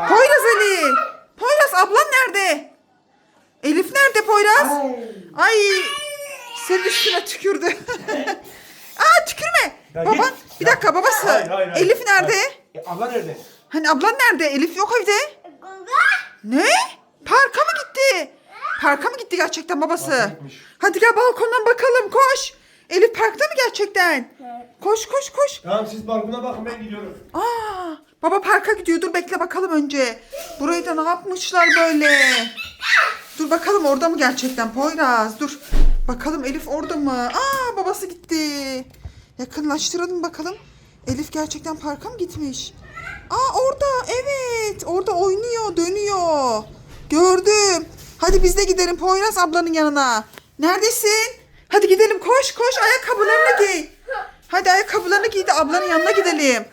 Poyraz Ali. Poyraz ablan nerede? Elif nerede Poyraz? Ay. Senin üstüne tükürdü. Aa tükürme. Ya Baba git. bir dakika babası. Hayır, hayır, hayır. Elif nerede? E, abla nerede? Hani ablan nerede? Elif yok evde. Ne? Parka mı gitti? Parka mı gitti gerçekten babası? Hadi gel balkondan bakalım koş. Elif parkta mı gerçekten? Koş koş koş. Tamam siz balkona bakın ben gidiyorum. Aa, baba parka gidiyor. Dur bekle bakalım önce. Burayı da ne yapmışlar böyle? Dur bakalım orada mı gerçekten Poyraz? Dur. Bakalım Elif orada mı? Aa babası gitti. Yakınlaştıralım bakalım. Elif gerçekten parka mı gitmiş? Aa orada evet. Orada oynuyor dönüyor. Gördüm. Hadi biz de gidelim Poyraz ablanın yanına. Neredesin? Hadi gidelim koş koş ayakkabılarını giy. Hadi ayakkabılarını giy de ablanın yanına gidelim.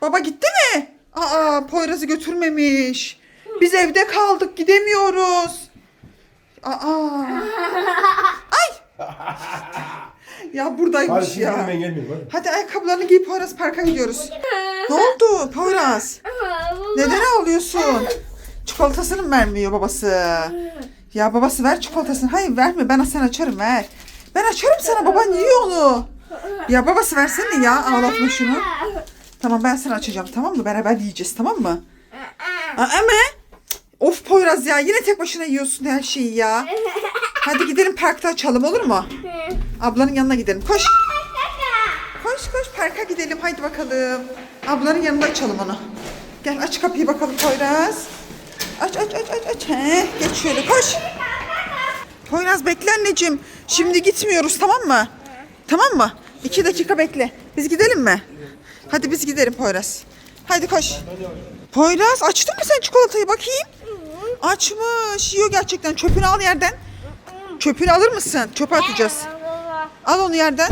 Baba gitti mi? Aa Poyraz'ı götürmemiş. Biz evde kaldık gidemiyoruz. Aa. Ay. Ya buradaymış ya. hadi. Hadi ayakkabılarını giy Poyraz parka gidiyoruz. Ne oldu Poyraz? Neden ağlıyorsun? Çikolatasını mı vermiyor babası? Ya babası ver çikolatasını. Hayır verme ben sen açarım ver. Ben açarım sana baban yiyor onu. Ya babası versene ya ağlatma şunu. Tamam ben sana açacağım tamam mı? Beraber yiyeceğiz tamam mı? Ama of Poyraz ya yine tek başına yiyorsun her şeyi ya. Hadi gidelim parkta açalım olur mu? Ablanın yanına gidelim. Koş. Koş koş parka gidelim haydi bakalım. Ablanın yanında açalım onu. Gel aç kapıyı bakalım Poyraz. Aç aç aç aç aç. He, geç şöyle koş. Poyraz bekle anneciğim. Şimdi gitmiyoruz tamam mı? Tamam mı? İki dakika bekle. Biz gidelim mi? Hadi biz gidelim Poyraz. Hadi koş. Poyraz açtın mı sen çikolatayı bakayım? Açmış. Yiyor gerçekten. Çöpünü al yerden. Çöpünü alır mısın? Çöpe atacağız. Al onu yerden.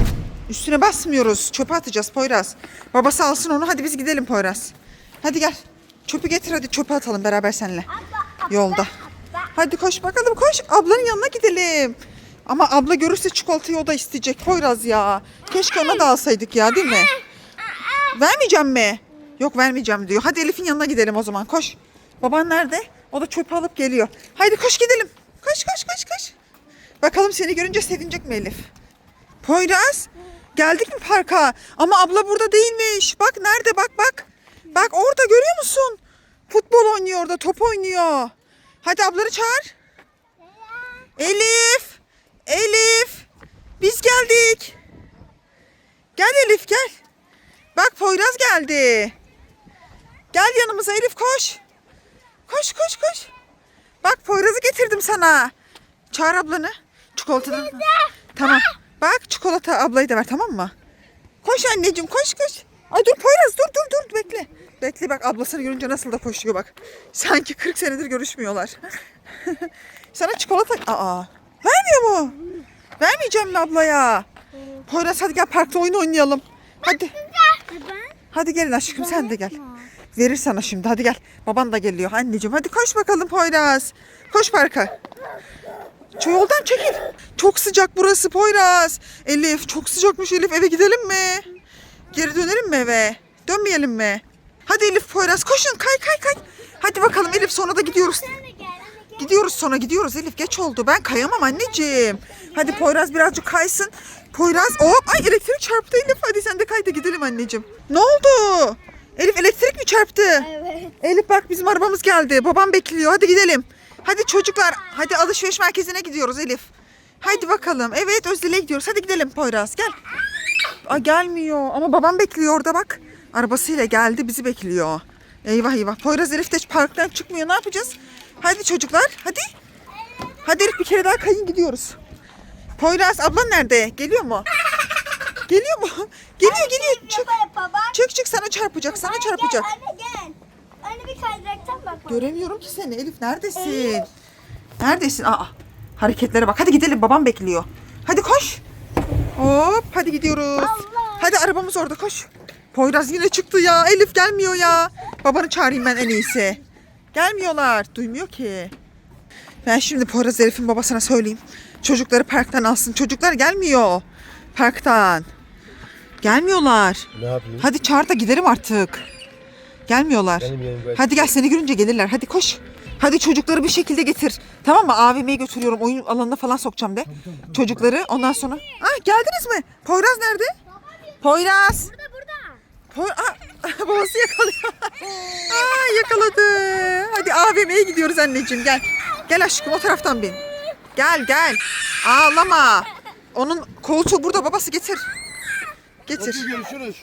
Üstüne basmıyoruz. Çöpe atacağız Poyraz. Babası alsın onu. Hadi biz gidelim Poyraz. Hadi gel. Çöpü getir hadi çöpe atalım beraber seninle. Yolda. Hadi koş bakalım koş. Ablanın yanına gidelim. Ama abla görürse çikolatayı o da isteyecek Poyraz ya. Keşke ona da alsaydık ya değil mi? Vermeyeceğim mi? Yok vermeyeceğim diyor. Hadi Elif'in yanına gidelim o zaman koş. Baban nerede? O da çöpü alıp geliyor. Haydi koş gidelim. Koş koş koş koş. Bakalım seni görünce sevinecek mi Elif? Poyraz geldik mi parka? Ama abla burada değilmiş. Bak nerede bak bak. Bak orada görüyor musun? Futbol oynuyor orada top oynuyor. Hadi ablanı çağır. Elif. Elif. Biz geldik. Gel Elif gel. Bak Poyraz geldi. Gel yanımıza Elif koş. Koş koş koş. Bak Poyraz'ı getirdim sana. Çağır ablanı. Çikolatadan. Tamam. Bak çikolata ablayı da ver tamam mı? Koş anneciğim koş koş. Ay dur Poyraz dur dur dur bekle. Bekle bak ablasını görünce nasıl da koşuyor bak. Sanki 40 senedir görüşmüyorlar. Sana çikolata... Aa, vermiyor mu? Vermeyeceğim mi ablaya? Poyraz hadi gel parkta oyun oynayalım. Hadi. Hadi gelin aşkım sen de gel. Verir sana şimdi hadi gel. Baban da geliyor anneciğim. Hadi koş bakalım Poyraz. Koş parka. Şu yoldan çekil. Çok sıcak burası Poyraz. Elif çok sıcakmış Elif eve gidelim mi? Geri dönelim mi eve? Dönmeyelim mi? Hadi Elif Poyraz koşun kay kay kay. Hadi bakalım Elif sonra da gidiyoruz. Gidiyoruz sonra gidiyoruz Elif geç oldu. Ben kayamam anneciğim. Hadi Poyraz birazcık kaysın. Poyraz hop ay elektrik çarptı Elif. Hadi sen de kay da gidelim anneciğim. Ne oldu? Elif elektrik mi çarptı? Evet. Elif bak bizim arabamız geldi. Babam bekliyor. Hadi gidelim. Hadi çocuklar. Hadi alışveriş merkezine gidiyoruz Elif. Haydi bakalım. Evet Özde'yle gidiyoruz. Hadi gidelim Poyraz gel. Aa, gelmiyor ama babam bekliyor orada bak. Arabasıyla geldi bizi bekliyor. Eyvah eyvah. Poyraz Elif de parktan çıkmıyor. Ne yapacağız? Hadi çocuklar hadi. Hadi Elif bir kere daha kayın gidiyoruz. Poyraz ablan nerede? Geliyor mu? Geliyor mu? Geliyor geliyor. Çık. Çık çık sana çarpacak. Sana çarpacak. Anne gel. Anne bir kaydıraktan bak. Göremiyorum ki seni Elif neredesin? Neredesin? Aa hareketlere bak. Hadi gidelim babam bekliyor. Hadi koş. Hop hadi gidiyoruz. Allah. Hadi arabamız orada koş. Poyraz yine çıktı ya. Elif gelmiyor ya. Babanı çağırayım ben en iyisi. Gelmiyorlar. Duymuyor ki. Ben şimdi Poyraz Elif'in babasına söyleyeyim. Çocukları parktan alsın. Çocuklar gelmiyor. Parktan. Gelmiyorlar. Ne yapayım? Hadi çağır da gidelim artık. Gelmiyorlar. Benim yerim böyle. Hadi gel seni görünce gelirler. Hadi koş. Hadi çocukları bir şekilde getir. Tamam mı? AVM'ye götürüyorum. Oyun alanına falan sokacağım de. Çocukları ondan sonra. Ah geldiniz mi? Poyraz nerede? Poyraz. Burada burada. Poy Aa, babası yakalıyor. Aa, yakaladı. Hadi AVM'ye gidiyoruz anneciğim gel. Gel aşkım o taraftan bin. Gel gel. Ağlama. Onun koltuğu burada babası getir. Getir. Görüşürüz.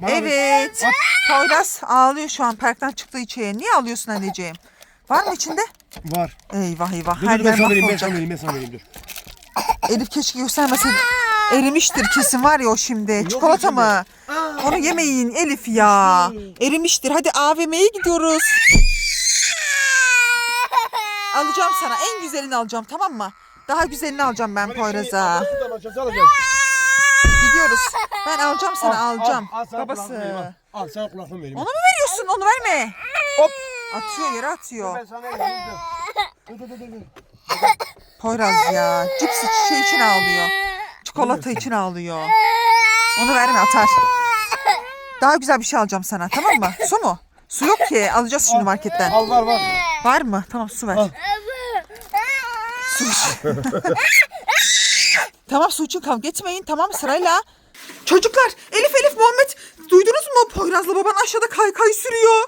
Bana Evet. Poyraz ağlıyor şu an parktan çıktığı içeriye. Niye ağlıyorsun anneciğim? Var mı içinde? Var. Eyvah eyvah. Dur Her dur ben yer sana vereyim ben mahvolacak. sana vereyim ben sana vereyim dur. Elif keşke göstermeseydin. Erimiştir kesin var ya o şimdi. Çikolata mı? Onu yemeyin Elif ya. Erimiştir. Hadi AVM'ye gidiyoruz. Alacağım sana. En güzelini alacağım tamam mı? Daha güzelini alacağım ben Poyraz'a. Çatı alacağız. Gidiyoruz. Ben alacağım sana Al, alacağım. Babası. al. Sana kulaklığını vereyim. Onu mu veriyorsun? Onu verme. Hop. Atıyor yere atıyor. Ben sana vereyim. Dur dur dur. dur, dur. Poyraz ya. Cips şey için ağlıyor. Çikolata için ağlıyor. Onu verme atar. Daha güzel bir şey alacağım sana tamam mı? Su mu? Su yok ki. Alacağız şimdi marketten. Al var var. Var mı? Tamam su ver. Al. Su iç. tamam su için kavga etmeyin tamam mı? sırayla. Çocuklar Elif Elif Muhammed duydunuz mu? Poyraz'la baban aşağıda kaykay sürüyor.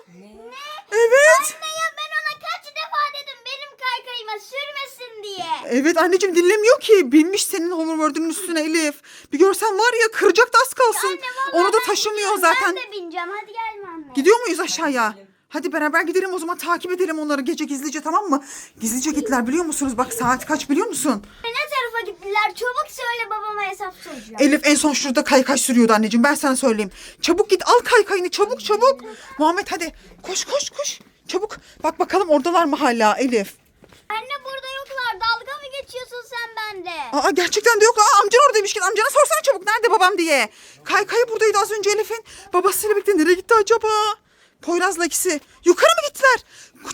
Evet. Anne ya ben ona kaç defa dedim benim kaykayıma sürmesin diye. Evet anneciğim dinlemiyor ki. Binmiş senin hoverboard'un üstüne Elif. Bir görsen var ya kıracak da az kalsın. Anne vallahi Onu da ben taşımıyor gidiyorum, zaten. Ben de bineceğim hadi gelme anne. Gidiyor muyuz aşağıya? Hadi beraber gidelim o zaman takip edelim onları gece gizlice tamam mı? Gizlice gittiler biliyor musunuz? Bak saat kaç biliyor musun? Ne tarafa gittiler çabuk söyle babama soracağım. Elif en son şurada kaykay sürüyordu anneciğim ben sana söyleyeyim. Çabuk git al kaykayını çabuk çabuk. Muhammed hadi koş koş koş. Çabuk bak bakalım oradalar mı hala Elif? Anne burada yoklar dalga mı geçiyorsun sen bende? Aa gerçekten de yok. Aa amcan oradaymış. Git amcana sorsana çabuk nerede babam diye. Kaykayı buradaydı az önce Elif'in. Babasıyla birlikte nereye gitti acaba? Poyraz'la ikisi. Yukarı mı gittiler?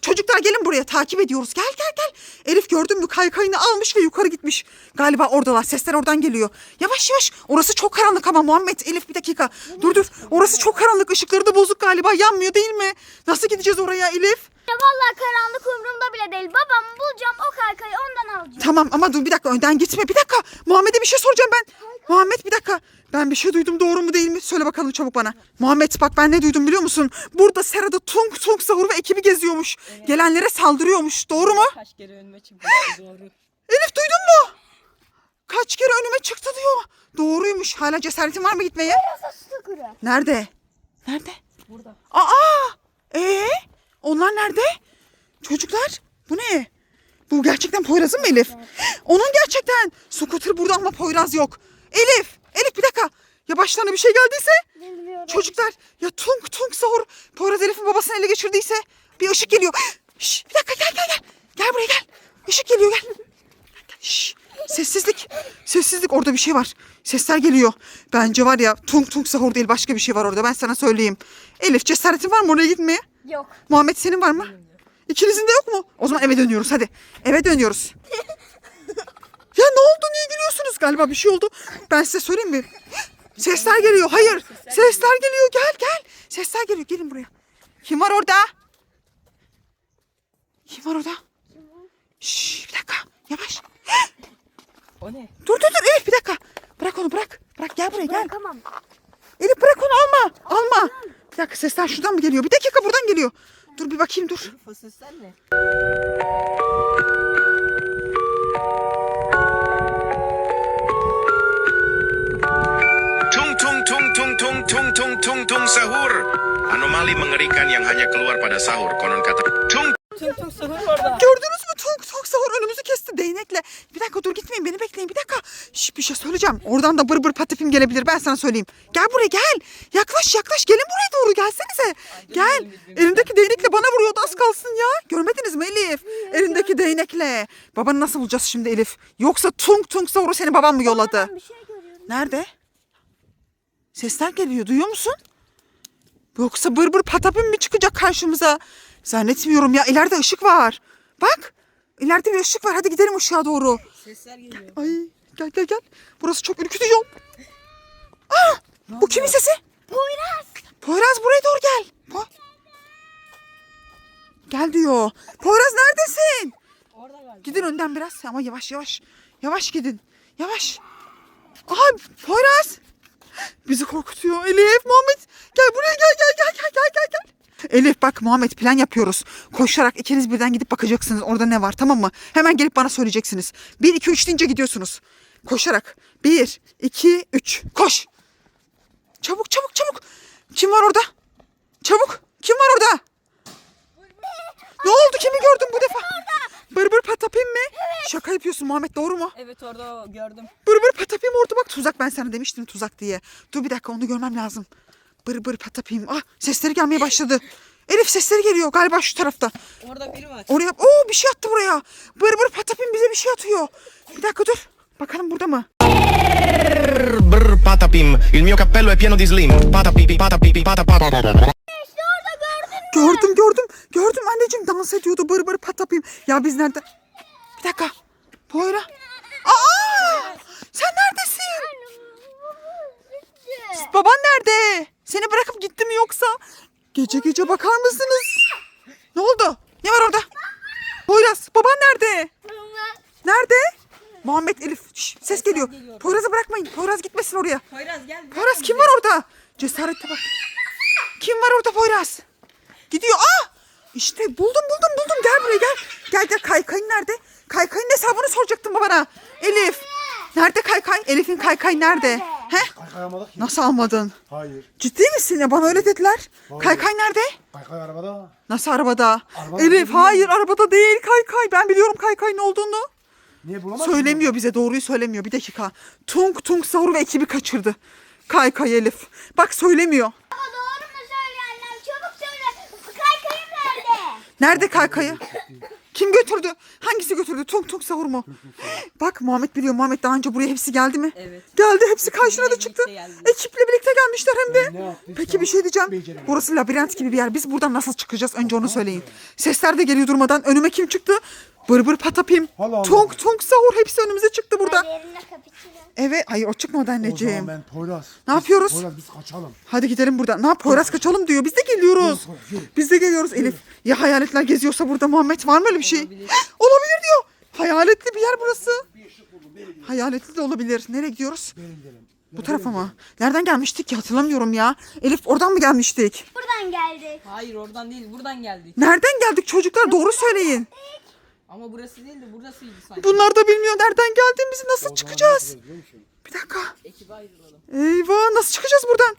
Çocuklar gelin buraya takip ediyoruz. Gel gel gel. Elif gördün mü kaykayını almış ve yukarı gitmiş. Galiba oradalar. Sesler oradan geliyor. Yavaş yavaş. Orası çok karanlık ama Muhammed. Elif bir dakika. Dur dur. Orası çok karanlık. Işıkları da bozuk galiba. Yanmıyor değil mi? Nasıl gideceğiz oraya Elif? Ya vallahi karanlık umurumda bile değil. Babamı bulacağım o kaykayı ondan alacağım. Tamam ama dur bir dakika önden gitme. Bir dakika. Muhammed'e bir şey soracağım ben. Muhammed bir dakika. Ben bir şey duydum doğru mu değil mi? Söyle bakalım çabuk bana. Muhammed bak ben ne duydum biliyor musun? Burada Serada Tung Tung Sahur ve ekibi geziyormuş. Gelenlere saldırıyormuş. Doğru mu? Kaç kere önüme çıktı doğru. Elif duydun mu? Kaç kere önüme çıktı diyor. Doğruymuş. Hala cesaretin var mı gitmeye? Nerede? Nerede? Burada. Aa! Ee? Onlar nerede? Çocuklar bu ne? Bu gerçekten Poyraz'ın mı Elif? Onun gerçekten. Scooter burada ama Poyraz yok. Elif! Elif bir dakika. Ya başlarına bir şey geldiyse? Bilmiyorum. Çocuklar ya tung tung sahur. Poyraz Elif'in babasını ele geçirdiyse bir ışık geliyor. Şş, bir dakika gel gel gel. Gel buraya gel. Işık geliyor gel. Gel, Şş, sessizlik. Sessizlik orada bir şey var. Sesler geliyor. Bence var ya tung tung sahur değil başka bir şey var orada ben sana söyleyeyim. Elif cesaretin var mı oraya gitmeye? Yok. Muhammed senin var mı? İkinizin de yok mu? O zaman eve dönüyoruz hadi. Eve dönüyoruz. ya ne oldu niye gülüyorsunuz? Galiba bir şey oldu. Ben size söyleyeyim mi? Sesler geliyor. Hayır. Sesler geliyor. Gel gel. Sesler geliyor. Gelin buraya. Kim var orada? Kim var orada? Şşş bir dakika. Yavaş. O ne? Dur dur dur Elif bir dakika. Bırak onu bırak. Bırak gel buraya gel. Bırakamam. Elif bırak onu alma. Alma. Bir dakika sesler şuradan mı geliyor? Bir dakika buradan geliyor. Dur bir bakayım dur. Fasıl sen ne? Tung tung tung tung tung tung sahur. Anomali mengerikan yang hanya keluar pada sahur. Konon kata tung tüm sahur orada. Gördünüz mü? Tok tok sahur önümüzü kesti değnekle. Bir dakika dur gitmeyin beni bekleyin bir dakika. Şş, bir şey söyleyeceğim. Oradan da bır bır patipim gelebilir ben sana söyleyeyim. Gel buraya gel. Yaklaş yaklaş gelin buraya doğru gelsenize. Gel. Elindeki değnekle bana vuruyordu az kalsın ya. Görmediniz mi Elif? Elindeki değnekle. Babanı nasıl bulacağız şimdi Elif? Yoksa tung tung sahuru seni babam mı yolladı? Bir şey görüyorum. Nerede? Sesler geliyor duyuyor musun? Yoksa bır bır patapim mi çıkacak karşımıza? Zannetmiyorum ya ileride ışık var. Bak ileride bir ışık var hadi gidelim ışığa doğru. Sesler geliyor. Ay gel gel gel. Burası çok ürkütücü. Aa, bu kimin sesi? Poyraz. Poyraz buraya doğru gel. Po Gel diyor. Poyraz neredesin? Orada galiba. Gidin önden biraz ama yavaş yavaş. Yavaş gidin. Yavaş. Aha Poyraz. Bizi korkutuyor. Elif, Muhammed. Gel buraya gel gel gel gel gel gel. Elif bak Muhammed plan yapıyoruz. Koşarak ikiniz birden gidip bakacaksınız orada ne var tamam mı? Hemen gelip bana söyleyeceksiniz. 1 2 3 deyince gidiyorsunuz. Koşarak. 1 2 3 koş. Çabuk çabuk çabuk. Kim var orada? Çabuk. Kim var orada? Ne oldu? Kimi gördün bu defa? Bır bır patapim mi? Şaka yapıyorsun Muhammed doğru mu? Evet orada gördüm. Bır bır patapim orada bak tuzak ben sana demiştim tuzak diye. Dur bir dakika onu görmem lazım. Bır bır patapim. Ah sesleri gelmeye başladı. Elif sesleri geliyor galiba şu tarafta. Orada biri var. Oraya Oo bir şey attı buraya. Bır bır patapim bize bir şey atıyor. Bir dakika dur. Bakalım burada mı? Brr, brr, patapim, il mio cappello è pieno di slim. Patapipi, patapipi, patapata. Gördüm gördüm. Gördüm anneciğim dans ediyordu bır bır patapim. Ya biz nerede? Bir dakika. Poyra. Aa! Sen neredesin? Baban nerede? Seni bırakıp gitti mi yoksa? Gece gece bakar mısınız? Ne oldu? Ne var orada? Poyraz baban nerede? Nerede? Muhammed Elif. Şş, ses geliyor. geliyor. Poyraz'ı bırakmayın. Poyraz gitmesin oraya. Poyraz gel. Poyraz kim var orada? Cesarete bak. Kim var orada Poyraz? Gidiyor. Aa! İşte buldum buldum buldum. Gel buraya gel. Gel gel kaykayın nerede? Kaykayın hesabını soracaktım babana. Elif. Nerede kaykay? Elif'in kaykay nerede? He? Kaykay almadık ki. Nasıl almadın? Hayır. Ciddi misin ya? Bana öyle dediler. Kaykay nerede? Kaykay arabada. Nasıl arabada? Arabada Elif değil hayır arabada değil kaykay. Ben biliyorum kaykay ne olduğunu. Niye bulamadın? Söylemiyor bize doğruyu söylemiyor. Bir dakika. Tung Tung Sahur ve ekibi kaçırdı. Kaykay Elif. Bak söylemiyor. Baba doğru mu söyle annem? Çabuk söyle. Kaykayım nerede? Kaykayı? Kim götürdü? Hangisi götürdü? Tung Tung Sahur mu? Bak Muhammed biliyor. Muhammed daha önce buraya hepsi geldi mi? Evet. Geldi hepsi karşına da çıktı. geldiler. Ekiple birlikte gelmişler hem de. ne yaptıysa Peki bir şey diyeceğim. Burası labirent gibi bir yer. Biz buradan nasıl çıkacağız? Önce onu söyleyin. Sesler de geliyor durmadan. Önüme kim çıktı? Bır bır patapim. Allah Allah. Tung Tung Sahur hepsi önümüze çıktı burada. Yerine kapıçını. Evet. Hayır o çıkmadı O zaman anneciğim. ben Poyraz. Ne Biz- yapıyoruz? Poyraz biz kaçalım. Hadi gidelim buradan. Ne yap? Poyraz kaçalım diyor. Biz de geliyoruz. Yürü, yürü. Biz de geliyoruz Elif. Ya hayaletler geziyorsa burada Muhammed var mı öyle bir şey? Olabilir. Olabilir diyor. Hayaletli bir yer burası. Hayaletli de olabilir. Nereye gidiyoruz? Bu tarafa mı? Nereden gelmiştik ki hatırlamıyorum ya. Elif oradan mı gelmiştik? Buradan geldik. Hayır oradan değil buradan geldik. Nereden geldik çocuklar? Doğru söyleyin. Ama burası değil de burasıydı sanki. Bunlar da bilmiyor nereden geldiğimizi nasıl çıkacağız? Bir dakika. Ekibe ayrılalım. Eyvah nasıl çıkacağız buradan?